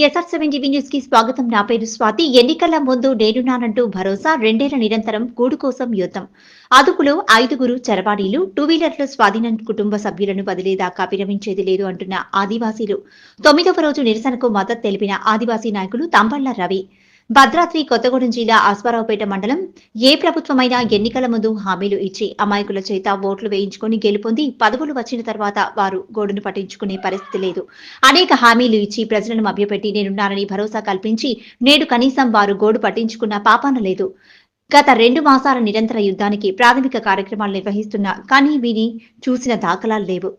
SR seven TV న్యూస్కి స్వాగతం నా పేరు స్వాతి. ఎన్నికల ముందు నేనున్నానంటూ భరోసా రెండేళ్ళ నిరంతరం గూడు కోసం యుద్ధం. అదుపులో ఐదుగురు చరవాణీలు టూ వీలర్ల స్వాధీనం కుటుంబ సభ్యులను బదిలీదాకా విరమించేది లేదు అంటున్న ఆదివాసీలు. తొమ్మిదవ రోజు నిరసనకు మద్దతు తెలిపిన ఆదివాసీ నాయకులు తంబళ్ళ రవి. భద్రాద్రి కొత్తగూడెం జిల్లా అశ్వారావుపేట మండలం ఏ ప్రభుత్వమైనా ఎన్నికల ముందు హామీలు ఇచ్చి అమాయకుల చేత ఓట్లు వేయించుకొని గెలుపొంది పదవులు వచ్చిన తర్వాత వారు గోడును పట్టించుకునే పరిస్థితి లేదు. అనేక హామీలు ఇచ్చి ప్రజలను మభ్యపెట్టి నేనున్నానని భరోసా కల్పించి నేడు కనీసం వారు గోడు పట్టించుకున్న పాపాన లేదు. గత రెండు మాసాల నిరంతర యుద్ధానికి ప్రాథమిక కార్యక్రమాలు నిర్వహిస్తున్నా కానీ వీని చూసిన దాఖలాలు లేవు.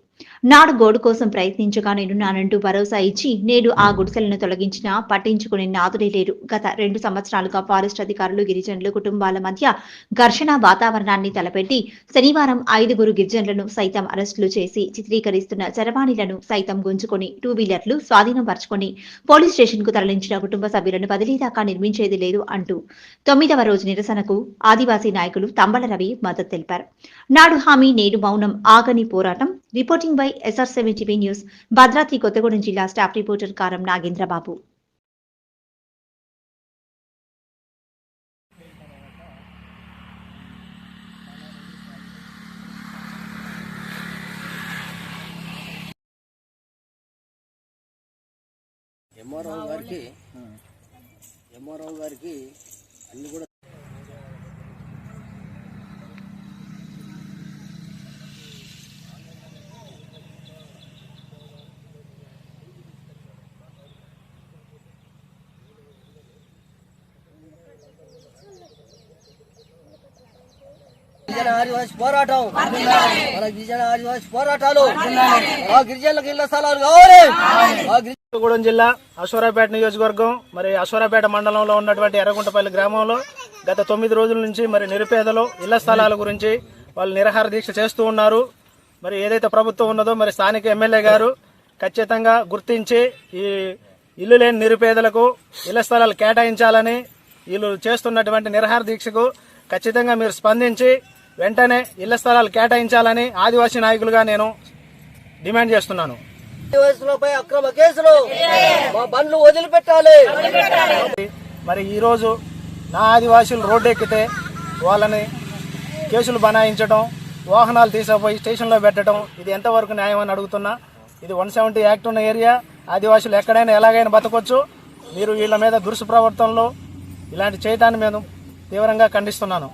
నాడు గోడు కోసం ప్రయత్నించగా నేనున్నానంటూ భరోసా ఇచ్చి నేడు ఆ గుడిసెలను తొలగించినా పట్టించుకునే నాదుడే లేరు గత రెండు సంవత్సరాలుగా ఫారెస్ట్ అధికారులు గిరిజనులు కుటుంబాల మధ్య ఘర్షణ వాతావరణాన్ని తలపెట్టి శనివారం ఐదుగురు గిరిజనులను సైతం అరెస్టులు చేసి చిత్రీకరిస్తున్న చరవాణిలను సైతం గుంజుకొని టూ వీలర్లు స్వాధీనం పరుచుకొని పోలీస్ స్టేషన్కు తరలించిన కుటుంబ సభ్యులను బదిలీ దాకా నిర్మించేది లేదు అంటూ తొమ్మిదవ రోజు నిరసనకు ఆదివాసీ నాయకులు తంబల రవి మద్దతు తెలిపారు. నాడు హామీ నేడు మౌనం ఆగని పోరాటం reporting by SR seven TV news Bhadradri Kothagudem జిల్లా స్టాఫ్ రిపోర్టర్ కారం నాగేంద్రబాబు ఎంఆర్ఓ గారికి ఎంఆర్ఓ గారికి అన్ని కూడా గిరిజన ఆదివాసి పోరాటం. మన గిరిజన ఆదివాసి పోరాటాలు. ఆ గిరిజనులకు ఇళ్ళ స్థలాలు కావాలి. జిల్లా అశ్వరాపేట నియోజకవర్గం మరి అశ్వరాపేట మండలంలో ఉన్నటువంటి ఎర్రగుంటపల్లి గ్రామంలో గత తొమ్మిది రోజుల నుంచి మరి నిరుపేదలు ఇళ్ళ స్థలాల గురించి వాళ్ళు నిరాహార దీక్ష చేస్తూ ఉన్నారు. మరి ఏదైతే ప్రభుత్వం ఉన్నదో మరి స్థానిక ఎమ్మెల్యే గారు ఖచ్చితంగా గుర్తించి ఈ ఇల్లు లేని నిరుపేదలకు ఇళ్ళ స్థలాలు కేటాయించాలని వీళ్ళు చేస్తున్నటువంటి నిరహార దీక్షకు ఖచ్చితంగా మీరు స్పందించి వెంటనే ఇళ్ళ స్థలాలు కేటాయించాలని ఆదివాసీ నాయకులుగా నేను డిమాండ్ చేస్తున్నాను. ఆదివాసులపై అక్రమ కేసులు. మా బండ్లు వదిలిపెట్టాలి. మరి ఈరోజు నా ఆదివాసీలు రోడ్డు ఎక్కితే వాళ్ళని కేసులు బనాయించడం వాహనాలు తీసుకుపోయి స్టేషన్లో పెట్టడం ఇది ఎంతవరకు న్యాయం అని అడుగుతున్నా. ఇది వన్ సెవెంటీ యాక్ట్ ఉన్న ఏరియా. ఆదివాసులు ఎక్కడైనా ఎలాగైనా బతకొచ్చు. మీరు వీళ్ళ మీద దురుసు ప్రవర్తనలో ఇలాంటి చేయటాన్ని నేను తీవ్రంగా ఖండిస్తున్నాను.